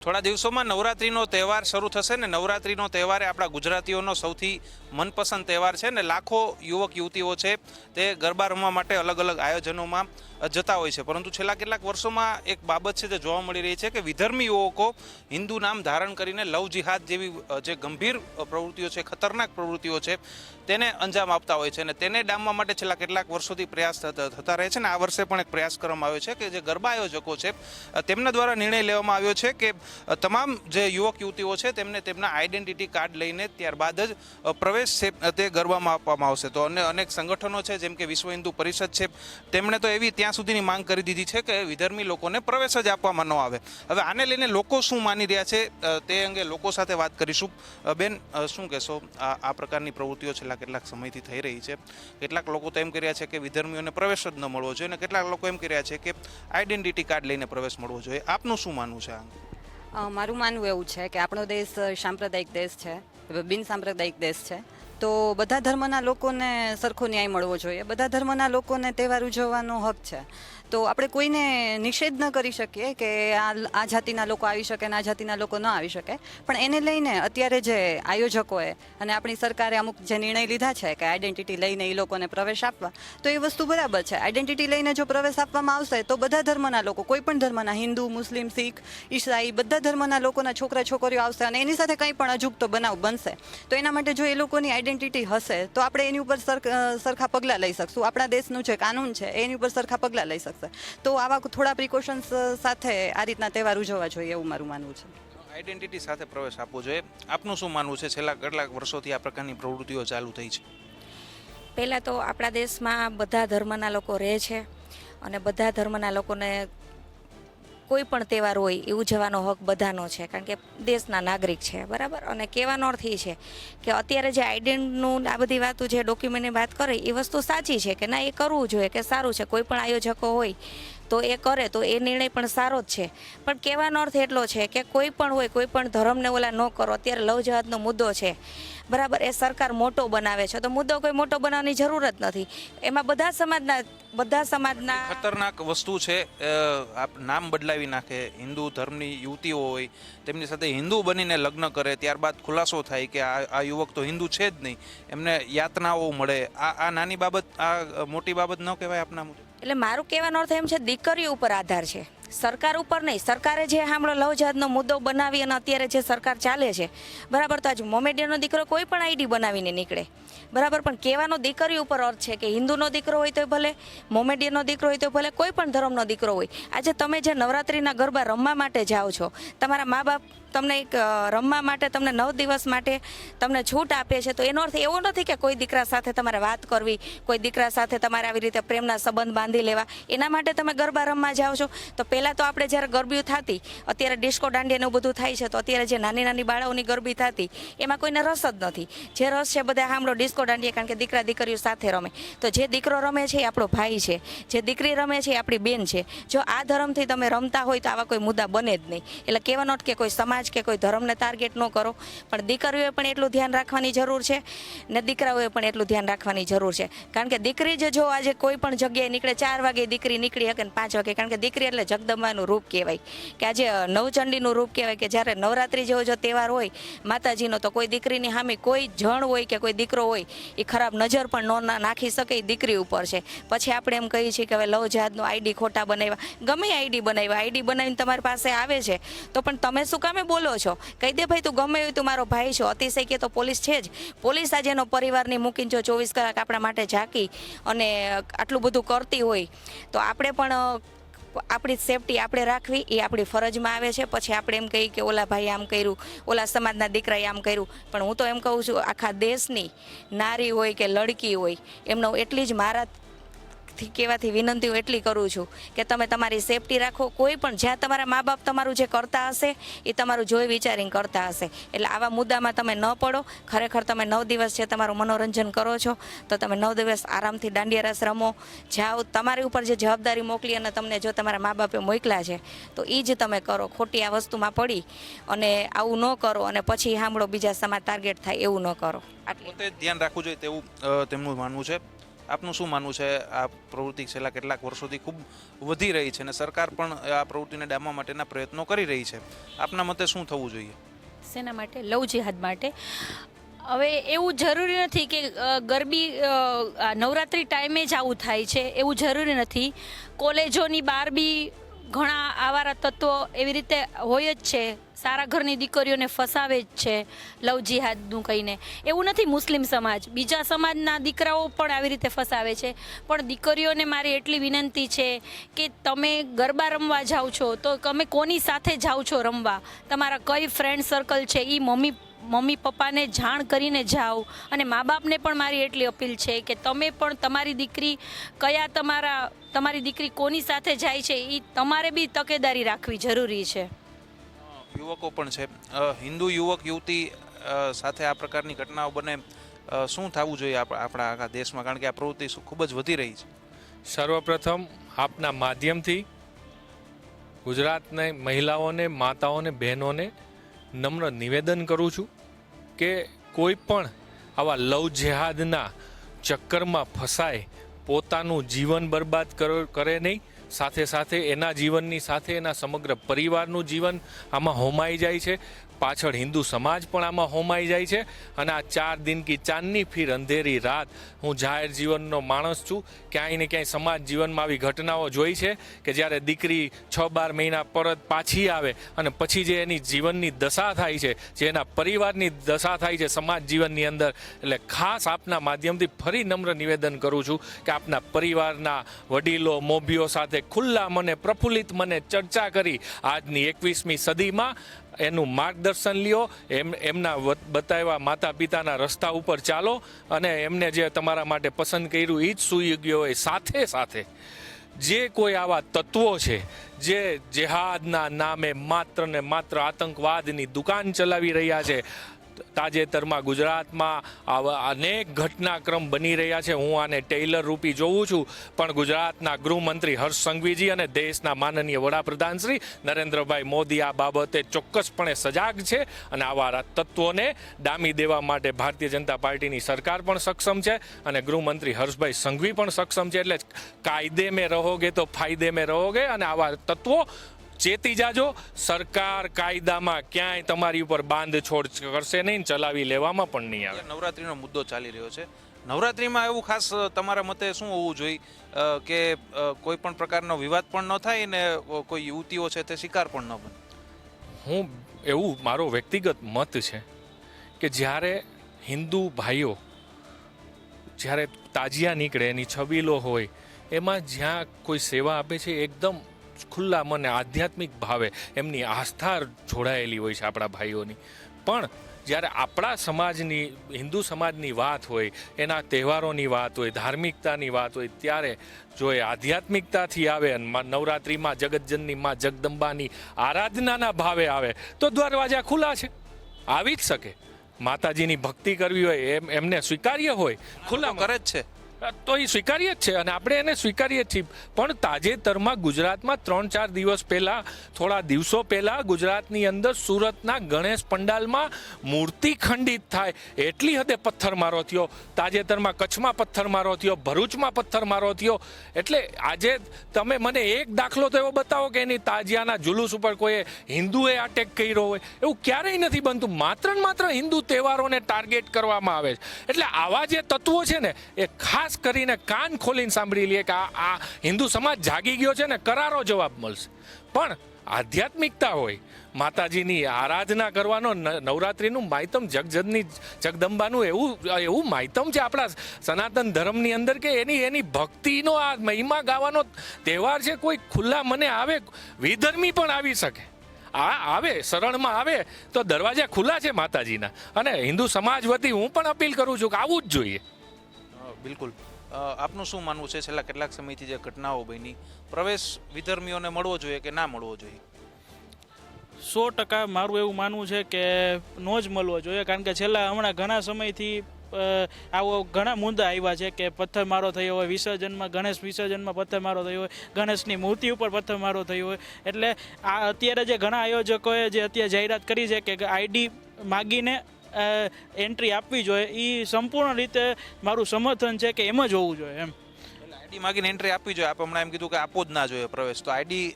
થોડા દિવસોમાં નવરાત્રિનો તહેવાર શરૂ થશે ને નવરાત્રિનો તહેવાર એ આપણા ગુજરાતીઓનો સૌથી મનપસંદ તહેવાર છે ને લાખો યુવક યુવતીઓ છે તે ગરબા રમવા માટે અલગ અલગ આયોજનોમાં જતા હોય છે. પરંતુ છેલ્લા કેટલાક વર્ષોમાં એક બાબત છે જે જોવા મળી રહી છે કે વિધર્મી યુવકો હિન્દુ નામ ધારણ કરીને લવ જિહાદ જેવી જે ગંભીર પ્રવૃત્તિઓ છે, ખતરનાક પ્રવૃત્તિઓ છે, તેને અંજામ આપતા હોય છે અને તેને ડામવા માટે છેલ્લા કેટલાક વર્ષોથી પ્રયાસ થતા રહે છે અને આ વર્ષે પણ એક પ્રયાસ કરવામાં આવ્યો છે કે જે ગરબા આયોજકો છે તેમના દ્વારા નિર્ણય લેવામાં આવ્યો છે કે તમામ જે યુવક યુવતીઓ છે તેમને તેમના આઈડેન્ટિટી કાર્ડ લઈને ત્યારબાદ જ પ્રવેશ છે તે ગરબામાં આપવામાં આવશે. તો અને અનેક સંગઠનો છે જેમ કે વિશ્વ હિન્દુ પરિષદ છે તેમણે તો એવી ત્યાં સુધીની માંગ કરી દીધી છે કે વિધર્મી લોકોને પ્રવેશ જ આપવામાં ન આવે. હવે આને લઈને લોકો શું માની રહ્યા છે? તે અંગે લોકો સાથે વાત કરીશું. બેન શું કહેશો? આ પ્રકારની પ્રવૃત્તિઓ છેલ્લા કેટલાક સમયથી થઈ રહી છે. કેટલાક લોકો તો એમ કહી રહ્યા છે કે વિધર્મીઓને પ્રવેશ જ ન મળવો જોઈએ અને કેટલાક લોકો એમ કહી રહ્યા છે કે આઈડેન્ટિટી કાર્ડ લઈને પ્રવેશ મળવો જોઈએ. આપનું શું માનવું છે અંગે? મારું માનવું એવું છે કે આપણો દેશ સાંપ્રદાયિક દેશ છે, બિન સાંપ્રદાયિક દેશ છે. તો બધા ધર્મના લોકોને સરખો ન્યાય મળવો જોઈએ. બધા ધર્મના લોકોને તહેવાર ઉજવવાનો હક છે. તો આપણે કોઈને નિષેધ ન કરી શકીએ કે આ જાતિના લોકો આવી શકે અને આ જાતિના લોકો ન આવી શકે. પણ એને લઈને અત્યારે જે આયોજકોએ અને આપણી સરકારે અમુક જે નિર્ણય લીધા છે કે આઈડેન્ટિટી લઈને એ લોકોને પ્રવેશ આપવા, તો એ વસ્તુ બરાબર છે. આઈડેન્ટિટી લઈને જો પ્રવેશ આપવામાં આવશે તો બધા ધર્મના લોકો, કોઈ પણ ધર્મના, હિન્દુ, મુસ્લિમ, શીખ, ઈસાઈ, બધા ધર્મના લોકોના છોકરા, છોકરીઓ આવશે અને એની સાથે કંઈ પણ અજુગતો બનાવ બનશે. તો એના માટે જો એ લોકોની આઈડેન્ટિટી હશે, તો આપણે એની ઉપર સરખા પગલાં લઈ શકશું. આપણા દેશનું જે કાનૂન છે, એની ઉપર સરખા પગલાં લઈ શકશે. તો આવા થોડા પ્રિકોશન્સ સાથે આ રીતના તહેવાર ઉજવવા જોઈએ એવું મારું માનવું છે. આઈડેન્ટિટી સાથે પ્રવેશ આપવો જોઈએ. આપનું શું માનવું છે? છેલ્લા કેટલાક વર્ષોથી આ પ્રકારની પ્રવૃત્તિઓ ચાલુ થઈ છે. પહેલાં તો આપણા દેશમાં બધા ધર્મના લોકો રહે છે અને બધા ધર્મના લોકોને કોઈ પણ તહેવાર હોય એ ઉજવવાનો હક બધાનો છે, કારણ કે દેશના નાગરિક છે, બરાબર? અને કહેવાનો અર્થ એ છે કે અત્યારે જે આઈડેન્ટનું આ બધી વાતો જે ડોક્યુમેન્ટની વાત કરે, એ વસ્તુ સાચી છે કે ના, એ કરવું જોઈએ, કે સારું છે, કોઈ પણ આયોજકો હોય તો એ કરે તો એ નિર્ણય પણ સારો જ છે. પણ કહેવાનો અર્થ એટલો છે કે કોઈ પણ હોય, કોઈ પણ ધર્મને ઓલા ન કરો. અત્યારે લવ જહાજનો મુદ્દો છે. બરાબર, એ સરકાર મોટો બનાવે છે. તો મુદ્દો કોઈ મોટો બનાવવાની જરૂર જ નથી. એમાં બધા સમાજના બધા સમાજના ખતરનાક વસ્તુ છે. આપ નામ બદલાવી નાખે. હિન્દુ ધર્મની યુવતીઓ હોય, તેમની સાથે હિન્દુ બનીને લગ્ન કરે, ત્યારબાદ ખુલાસો થાય કે આ યુવક તો હિન્દુ છે જ નહીં. એમને યાતનાઓ મળે. આ આ નાની બાબત, આ મોટી બાબત ન કહેવાય આપના મુજબ? એટલે મારું કહેવાનો અર્થ એમ છે દીકરીઓ ઉપર આધાર છે. સરકાર ઉપર નહીં, સરકારે જે હમણાં લવજાતનો મુદ્દો બનાવી અને અત્યારે જે સરકાર ચાલે છે, બરાબર, તો આજ મોમેડિયનનો દીકરો કોઈ પણ આઈડી બનાવીને નીકળે. બરાબર, પણ કહેવાનો દીકરી ઉપર અર્થ છે કે હિન્દુનો દીકરો હોય તો ભલે, મોમેડિયનનો દીકરો હોય તો ભલે, કોઈ પણ ધર્મનો દીકરો હોય. આજે તમે જે નવરાત્રિના ગરબા રમવા માટે જાઓ છો, તમારા મા બાપ તમને એક રમવા માટે તમને નવ દિવસ માટે તમને છૂટ આપે છે. તો એનો અર્થ એવો નથી કે કોઈ દીકરા સાથે તમારે વાત કરવી, કોઈ દીકરા સાથે તમારે આવી રીતે પ્રેમના સંબંધ બાંધી લેવા. એના માટે તમે ગરબા રમવા જાઓ છો. તો પહેલાં તો આપણે જ્યારે ગરબીઓ થતી, અત્યારે ડિસ્કો દાંડિયાને એવું બધું થાય છે, તો અત્યારે જે નાની નાની બાળાઓની ગરબી થતી, એમાં કોઈને રસ જ નથી. જે રસ છે બધા સાંભળો ડિસ્કો દાંડિયા કારણ કે દીકરા દીકરીઓ સાથે રમે. તો જે દીકરો રમે છે એ આપણો ભાઈ છે. જે દીકરી રમે છે એ આપણી બેન છે. જો આ ધર્મથી તમે રમતા હોય તો આવા કોઈ મુદ્દા બને જ નહીં. એટલે કહેવાનો કે કોઈ સમાજ કે કોઈ ધર્મને ટાર્ગેટ ન કરો. પણ દીકરીઓએ પણ એટલું ધ્યાન રાખવાની જરૂર છે ને દીકરાઓએ પણ એટલું ધ્યાન રાખવાની જરૂર છે. કારણ કે દીકરી જ જો આજે કોઈ પણ જગ્યાએ નીકળે, ચાર વાગે દીકરી નીકળી શકે ને પાંચ વાગે. કારણ કે દીકરી એટલે જગદંબાનું રૂપ કહેવાય. કે આજે નવચંડીનું રૂપ કહેવાય કે જ્યારે નવરાત્રિ જેવો જો તહેવાર હોય, માતાજીનો તો કોઈ દીકરીની સામે કોઈ જણ હોય કે કોઈ દીકરો હોય, એ ખરાબ નજર પણ ના- નાખી શકે એ દીકરી ઉપર છે. પછી આપણે એમ કહીએ છીએ કે હવે લવ જહાજનું આઈડી ખોટા બનાવ્યા. ગમે આઈડી બનાવ્યા. આઈડી બનાવીને તમારી પાસે આવે છે. તો પણ તમે શું કામે બોલો છો? કહી દે ભાઈ, તું ગમે એવું તું મારો ભાઈ છો. અતિશય કે તો પોલીસ છે જ. પોલીસ આજે એનો પરિવારની મૂકીને જો ચોવીસ કલાક આપણા માટે ઝાંકી અને આટલું બધું કરતી હોય, તો આપણે પણ આપણી સેફટી આપણે રાખવી. એ આપણી ફરજમાં આવે છે. પછી આપણે એમ કહીએ કે ઓલા ભાઈ આમ કર્યું, ઓલા સમાજના દીકરાએ આમ કર્યું. પણ હું તો એમ કહું છું, આખા દેશની નારી હોય કે લડકી હોય, એમનો એટલી જ મારા કહેવાથી વિનંતી હું એટલી કરું છું કે તમે તમારી સેફટી રાખો. કોઈ પણ જ્યાં તમારા મા બાપ તમારું જે કરતા હશે, એ તમારું જોઈ વિચારીને કરતા હશે. એટલે આવા મુદ્દામાં તમે ન પડો. ખરેખર તમે નવ દિવસ છે તમારું મનોરંજન કરો છો, તો તમે નવ દિવસ આરામથી દાંડિયા રસ રમો. જાઓ, તમારી ઉપર જે જવાબદારી મોકલી અને તમને જો તમારા મા બાપે મોકલ્યા છે, તો એ જ તમે કરો. ખોટી આ વસ્તુમાં પડી અને આવું ન કરો અને પછી સાંભળો બીજા સમાજ ટાર્ગેટ થાય એવું ન કરો. પોતે ધ્યાન રાખવું જોઈએ તેવું તેમનું માનવું છે. આપનું શું માનવું છે? આ પ્રવૃત્તિ છેલ્લા કેટલાક વર્ષોથી ખૂબ વધી રહી છે અને સરકાર પણ આ પ્રવૃત્તિને ડામવા માટેના પ્રયત્નો કરી રહી છે. આપના મતે શું થવું જોઈએ? શેના માટે, લવ જિહાદ માટે. હવે એવું જરૂરી નથી કે ગરબી નવરાત્રિ ટાઈમે જ આવું થાય છે. એવું જરૂરી નથી. કોલેજોની બહાર બી ઘણા આવારા તત્વો એવી રીતે હોય જ છે. સારા ઘરની દીકરીઓને ફસાવે જ છે, લવ જિહાદનું કહીને. એવું નથી મુસ્લિમ સમાજ. બીજા સમાજના દીકરાઓ પણ આવી રીતે ફસાવે છે. પણ દીકરીઓને મારી એટલી વિનંતી છે કે તમે ગરબા રમવા જાઓ છો, તો તમે કોની સાથે જાઓ છો રમવા? તમારા કઈ ફ્રેન્ડ સર્કલ છે? એ મમ્મી મમ્મી પપ્પાને જાણ કરીને જાઓ અને મા બાપને પણ મારી એટલી અપીલ છે કે તમે પણ તમારી દીકરી કયા તમારા તમારી દીકરી કોની સાથે જાય છે એ તમારે બી તકેદારી રાખવી જરૂરી છે. યુવકો પણ છે. હિન્દુ યુવક યુવતી સાથે આ પ્રકારની ઘટનાઓ બને શું થવું જોઈએ આપ- આપણા આખા દેશમાં? કારણ કે આ પ્રવૃત્તિ ખૂબ જ વધી રહી છે. સર્વપ્રથમ આપના માધ્યમથી ગુજરાતને મહિલાઓને માતાઓને બહેનોને નમ્ર નિવેદન કરું છું કે કોઈ પણ આવા લવ જેહાદના ચક્કરમાં ફસાય, પોતાનું જીવન બરબાદ કર- નહીં, સાથે સાથે એના જીવનની સાથે એના સમગ્ર પરિવારનું જીવન આમાં હોમાઈ જાય છે. પાછળ હિન્દુ સમાજ પણ આમાં હોમાઈ જાય છે અને આ ચાર દિન કી ચાંદની ફીર અંધેરી રાત. હું જાહેર જીવનનો માણસ છું. ક્યાંય ને ક્યાંય સમાજ જીવનમાં આવી ઘટનાઓ જોઈ છે કે જ્યારે દીકરી છ બાર મહિના પરત પાછી આવે અને પછી જે એની જીવનની દશા થાય છે, જે એના પરિવારની દશા થાય છે સમાજ જીવનની અંદર, એટલે ખાસ આપના માધ્યમથી ફરી નમ્ર નિવેદન કરું છું કે આપના પરિવારના વડીલો, મોભીઓ સાથે ખુલ્લા મને, પ્રફુલ્લિત મને ચર્ચા કરી આજની એકવીસમી સદીમાં એનું માર્ગદર્શન લ્યો, એમ, એમના બતાવ્યા માતા પિતાના રસ્તા ઉપર ચાલો અને એમને જે તમારા માટે પસંદ કર્યું એ જ સુયોગ્ય હોય સાથે સાથે. જે કોઈ આવા તત્વો છે, જે જેહાદના નામે માત્ર ને માત્ર આતંકવાદની દુકાન ચલાવી રહ્યા છે તાજેતરમાં ગુજરાતમાં આવા અનેક ઘટનાક્રમ બની રહ્યા છે. હું આને ટેલર રૂપી જોઉં છું. પણ ગુજરાતના ગૃહમંત્રી હર્ષ સંઘવીજી અને દેશના માનનીય વડાપ્રધાન શ્રી નરેન્દ્રભાઈ મોદી આ બાબતે ચોક્કસપણે સજાગ છે અને આવા તત્વોને ડામી દેવા માટે ભારતીય જનતા પાર્ટીની સરકાર પણ સક્ષમ છે અને ગૃહમંત્રી હર્ષભાઈ સંઘવી પણ સક્ષમ છે. એટલે કાયદે મેં રહોગે તો ફાયદે મેં રહોગે અને આવા તત્વો ચેતી જાજો. સરકાર કાયદામાં ક્યાંય તમારી ઉપર બાંધછોડ કરશે નહીં ચલાવી લેવામાં પણ નહીં આવે. નવરાત્રીનો મુદ્દો ચાલી રહ્યો છે. નવરાત્રીમાં એવું ખાસ તમારા મતે શું હોવું જોઈએ? કે કોઈ પણ પ્રકારનો વિવાદ પણ ન થાય ને કોઈ યુવતીઓ છે તે શિકાર પણ ન બને? હું એવું મારો વ્યક્તિગત મત છે કે જ્યારે હિન્દુ ભાઈઓ જ્યારે તાજિયા નીકળે એની છબીલો હોય એમાં જ્યાં કોઈ સેવા આપે છે એકદમ ખુલ્લા મને આધ્યાત્મિક ભાવે એમની આસ્થા જોડાયેલી હોય છે આપણા ભાઈઓની. પણ જ્યારે આપણા સમાજની હિન્દુ સમાજની વાત હોય એના તહેવારોની વાત હોય ધાર્મિકતાની વાત હોય ત્યારે જો એ આધ્યાત્મિકતાથી આવે અને નવરાત્રિમાં જગતજનની માં જગદંબાની આરાધનાના ભાવે આવે તો દરવાજા ખુલ્લા છે. આવી જ શકે. માતાજીની ભક્તિ કરવી હોય એમ એમને સ્વીકાર્ય હોય ખુલ્લા કરે જ છે. તો એ સ્વીકારીએ જ છે અને આપણે એને સ્વીકારીએ છીએ. પણ તાજેતરમાં ગુજરાતમાં ત્રણ ચાર દિવસ પહેલા, થોડા દિવસો પહેલા ગુજરાતની અંદર સુરતના ગણેશ પંડાલમાં મૂર્તિ ખંડિત થાય. એટલી હદે પથ્થરમારો થયો. તાજેતરમાં કચ્છમાં પથ્થરમારો થયો, ભરૂચમાં પથ્થરમારો થયો. એટલે આજે તમે મને એક દાખલો તો એવો બતાવો કે એની તાજિયાના જુલુસ ઉપર કોઈએ હિન્દુએ અટેક કર્યો હોય. એવું ક્યારેય નથી બનતું. માત્ર ને માત્ર હિન્દુ તહેવારોને ટાર્ગેટ કરવામાં આવે છે. એટલે આવા જે તત્વો છે ને, એ ખાસ કરીને કાન ખોલીને સાંભળી લઈએ કે આ હિન્દુ સમાજ જાગી ગયો છે ને કરારો જવાબ મળશે. પણ આધ્યાત્મિકતા હોય, માતાજીની આરાધના કરવાનો નવરાત્રિનું માયતમ જગજની જગદંબાનું એવું એવું માયતમ છે આપણા સનાતન ધર્મની અંદર કે એની એની ભક્તિનો આ મહિમા ગાવાનો તહેવાર છે, કોઈ ખુલ્લા મને આવે, વિધર્મી પણ આવી શકે. આ આવે, શરણમાં આવે, તો દરવાજા ખુલ્લા છે માતાજીના. અને હિન્દુ સમાજ વતી હું પણ અપીલ કરું છું કે આવવું જ જોઈએ. બિલકુલ. આપનું શું માનવું છે? છેલ્લા કેટલાક સમયથી જે ઘટનાઓ બની, પ્રવેશ વિધર્મીઓને મળવો જોઈએ કે ના મળવો જોઈએ? સો ટકા મારું એવું માનવું છે કે નો જ મળવો જોઈએ, કારણ કે છેલ્લા હમણાં ઘણા સમયથી આવો ઘણા મુદ્દા આવ્યા છે કે પથ્થરમારો થયો હોય, વિસર્જનમાં, ગણેશ વિસર્જનમાં પથ્થરમારો થયો હોય, ગણેશની મૂર્તિ ઉપર પથ્થરમારો થયો હોય. એટલે આ અત્યારે જે ઘણા આયોજકોએ જે અત્યારે જાહેરાત કરી છે કે આઈડી માગીને એન્ટ્રી આપવી જોઈએ. એ સંપૂર્ણ રીતે મારું સમર્થન છે કે એમ જ હોવું જોઈએ એમ. આઈડી માગીને એન્ટ્રી આપવી જોઈએ. આપ હમણાં એમ કીધું કે આપવો જ ના જોઈએ પ્રવેશ. તો આઈડી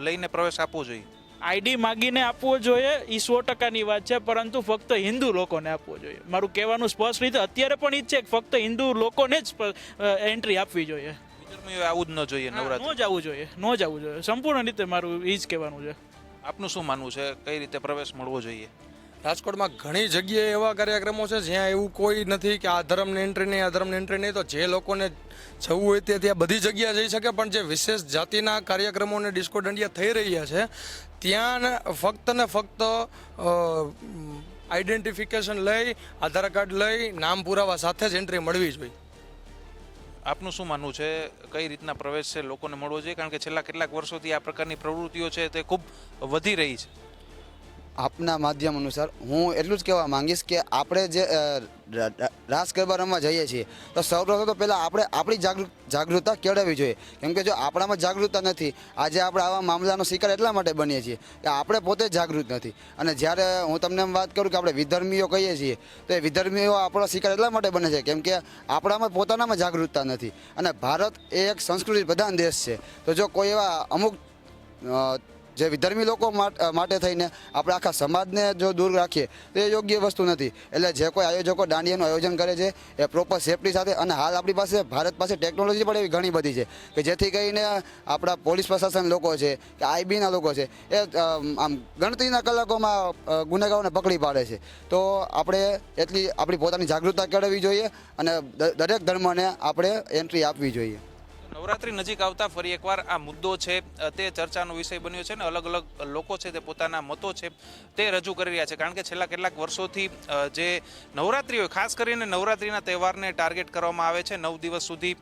લઈને પ્રવેશ આપવો જોઈએ. આઈડી માગીને આપવો જોઈએ એ સો ટકાની વાત છે પરંતુ ફક્ત હિન્દુ લોકોને આપવો જોઈએ. મારું કહેવાનું સ્પષ્ટ રીતે અત્યારે પણ ઈ જ છે કે ફક્ત હિન્દુ લોકોને જ એન્ટ્રી આપવી જોઈએ. આવું જ ન જોઈએ નવરાત્રી. ન જ આવવું જોઈએ ન જ આવવું જોઈએ. સંપૂર્ણ રીતે મારું એ જ કહેવાનું છે. આપનું શું માનવું છે? કઈ રીતે પ્રવેશ મળવો જોઈએ? રાજકોટમાં ઘણી જગ્યાએ એવા કાર્યક્રમો છે જ્યાં એવું કોઈ નથી કે આ ધર્મને એન્ટ્રી નહીં, આ ધર્મને એન્ટ્રી નહીં, તો જે લોકોને જવું હોય તે ત્યાં બધી જગ્યા જઈ શકે. પણ જે વિશેષ જાતિના કાર્યક્રમો અને ડિસ્કો દંડિયા થઈ રહ્યા છે, ત્યાં ફક્ત ને ફક્ત આઈડેન્ટિફિકેશન લઈ, આધાર કાર્ડ લઈ, નામ પુરાવા સાથે જ એન્ટ્રી મળવી જોઈએ આપનું શું માનવું છે? કઈ રીતના પ્રવેશ છે લોકોને મળવો જોઈએ? કારણ કે છેલ્લા કેટલાક વર્ષોથી આ પ્રકારની પ્રવૃત્તિઓ છે તે ખૂબ વધી રહી છે. આપના માધ્યમ અનુસાર હું એટલું જ કહેવા માંગીશ કે આપણે જે રાસ ગરબા રમવા જઈએ છીએ, તો સૌપ્રથમ તો પહેલાં આપણે આપણી જાગૃત જાગૃતતા કેળવવી જોઈએ. કેમ કે જો આપણામાં જાગૃતતા નથી, આજે આપણે આવા મામલાનો શિકાર એટલા માટે બનીએ છીએ કે આપણે પોતે જાગૃત નથી. અને જ્યારે હું તમને એમ વાત કરું કે આપણે વિધર્મીઓ કહીએ છીએ, તો એ વિધર્મીઓ આપણો શિકાર એટલા માટે બને છે કેમ કે આપણામાં પોતાનામાં જાગૃતતા નથી. અને ભારત એ એક સંસ્કૃતિ પ્રધાન દેશ છે. તો જો કોઈ એવા અમુક જે વિધર્મી લોકો માટે થઈને આપણે આખા સમાજને જો દૂર રાખીએ, તો એ યોગ્ય વસ્તુ નથી. એટલે જે કોઈ આયોજકો દાંડિયાનું આયોજન કરે છે, એ પ્રોપર સેફટી સાથે અને હાલ આપણી પાસે ભારત પાસે ટેકનોલોજી પણ એવી ઘણી બધી છે કે જેથી કરીને આપણા પોલીસ પ્રશાસન લોકો છે, કે આઈબીના લોકો છે, એ આમ ગણતરીના કલાકોમાં ગુનેગારોને પકડી પાડે છે. તો આપણે એટલી આપણી પોતાની જાગૃતતા કેળવવી જોઈએ અને દરેક ધર્મને આપણે એન્ટ્રી આપવી જોઈએ. નવરાત્રી નજીક આવતા ફરી એકવાર આ મુદ્દો છે તે ચર્ચાનો વિષય બન્યો છે ને અલગ અલગ લોકો છે તે પોતાના મતો છે તે રજૂ કરી રહ્યા છે. કારણ કે છેલ્લા કેટલાક વર્ષોથી જે નવરાત્રી હોય ખાસ કરીને નવરાત્રીના તહેવારને ટાર્ગેટ કરવામાં આવે છે, નવ દિવસ સુધી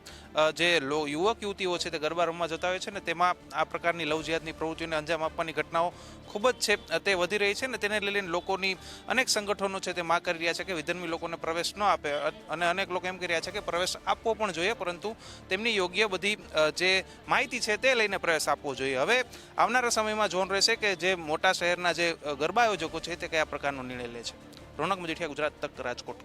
જે યુવક યુવતીઓ છે તે ગરબા રમવા જતા હોય છે ને તેમાં આ પ્રકારની લવજિયાતની પ્રવૃત્તિને અંજામ આપવાની ઘટનાઓ ખૂબ જ છે તે વધી રહી છે ને તેને લઈને લોકોની અનેક સંગઠનો છે તે માં કરી રહ્યા છે કે વિધર્મી લોકોને પ્રવેશ ન આપે. અને અનેક લોકો એમ કહી રહ્યા છે કે પ્રવેશ આપવો પણ જોઈએ પરંતુ તેમની યોગ્ય બધી જે માહિતી છે તે લઈને પ્રવેશ આપવો જોઈએ. હવે આવનારા સમયમાં જોન રહેશે કે જે મોટા શહેરના જે ગરબા આયોજકો છે તે કયા પ્રકારનો નિર્ણય લે છે. રોનક મજીઠિયા, ગુજરાત તક રાજકોટ.